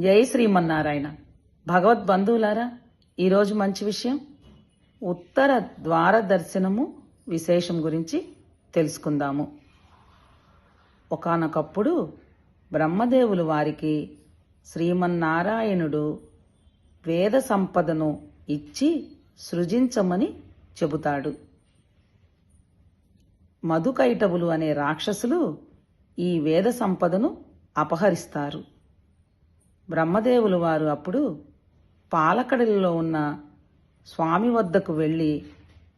జై శ్రీమన్నారాయణ. భగవద్ బంధువులారా ఈరోజు మంచి విషయం ఉత్తర ద్వార దర్శనము విశేషం గురించి తెలుసుకుందాము. ఒకనొకప్పుడు బ్రహ్మదేవులు వారికి శ్రీమన్నారాయణుడు వేద సంపదను ఇచ్చి సృజించమని చెబుతాడు. మధుకైటవులు అనే రాక్షసులు ఈ వేద సంపదను అపహరిస్తారు. బ్రహ్మదేవులు వారు అప్పుడు పాలకడలిలో ఉన్న స్వామి వద్దకు వెళ్ళి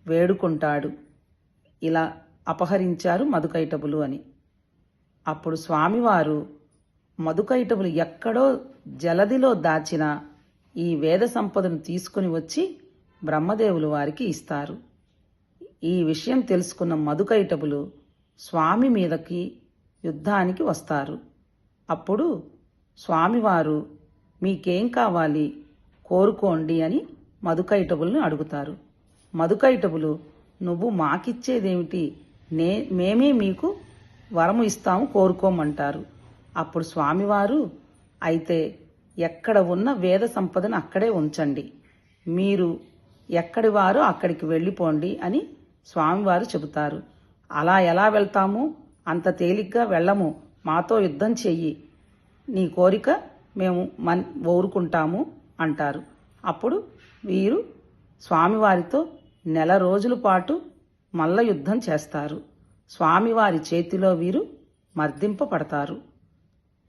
వేడుకుంటాడు. ఇలా అపహరించారు మధుకైటబులు అని. అప్పుడు స్వామివారు మధుకైటబులు ఎక్కడో జలదిలో దాచిన ఈ వేద సంపదను తీసుకుని వచ్చి బ్రహ్మదేవులు వారికి ఇస్తారు. ఈ విషయం తెలుసుకున్న మధుకైటబులు స్వామి మీదకి యుద్ధానికి వస్తారు. అప్పుడు స్వామివారు మీకేం కావాలి కోరుకోండి అని మధుకైటబుల్ని అడుగుతారు. మధుకైటబులు నువ్వు మాకిచ్చేదేమిటి? నే మేమే మీకు వరము ఇస్తాము కోరుకోమంటారు. అప్పుడు స్వామివారు అయితే ఎక్కడ ఉన్న వేద సంపదను అక్కడే ఉంచండి. మీరు ఎక్కడి వారు అక్కడికి వెళ్ళిపోండి అని స్వామివారు చెబుతారు. అలా ఎలా వెళ్తాము? అంత తేలిగ్గా వెళ్ళము. మాతో యుద్ధం చెయ్యి. నీ కోరిక మేము మన్ ఊరుకుంటాము అంటారు. అప్పుడు వీరు స్వామివారితో నెల రోజుల పాటు మల్ల యుద్ధం చేస్తారు. స్వామివారి చేతిలో వీరు మర్దింపబడతారు.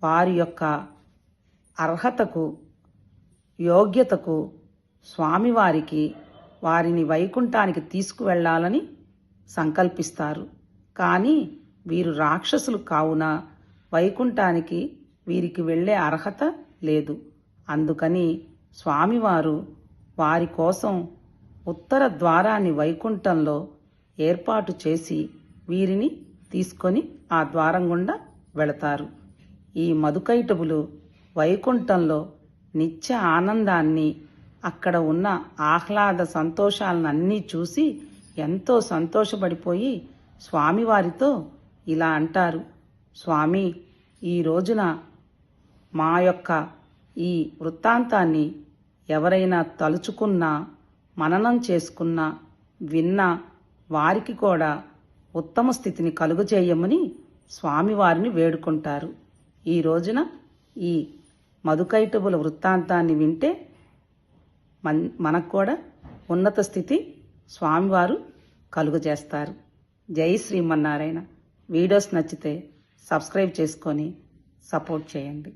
వారి యొక్క అర్హతకు యోగ్యతకు స్వామివారికి వారిని వైకుంఠానికి తీసుకువెళ్ళాలని సంకల్పిస్తారు. కానీ వీరు రాక్షసులు కావున వైకుంఠానికి వీరికి వెళ్ళే అర్హత లేదు. అందుకని స్వామివారు వారి కోసం ఉత్తర ద్వారాన్ని వైకుంఠంలో ఏర్పాటు చేసి వీరిని తీసుకొని ఆ ద్వారం గుండా వెళతారు. ఈ మధుకైటబులు వైకుంఠంలో నిత్య ఆనందాన్ని అక్కడ ఉన్న ఆహ్లాద సంతోషాలన్నీ చూసి ఎంతో సంతోషపడిపోయి స్వామివారితో ఇలా అంటారు స్వామి ఈ రోజున మా యొక్క ఈ వృత్తాంతాన్ని ఎవరైనా తలుచుకున్నా మననం చేసుకున్నా విన్నా వారికి కూడా ఉత్తమ స్థితిని కలుగజేయమని స్వామివారిని వేడుకుంటారు. ఈ రోజున ఈ మధుకైటబుల వృత్తాంతాన్ని వింటే మన్ మనకు కూడా ఉన్నత స్థితి స్వామివారు కలుగజేస్తారు. జై శ్రీమన్నారాయణ. వీడియోస్ నచ్చితే సబ్స్క్రైబ్ చేసుకొని సపోర్ట్ చేయండి.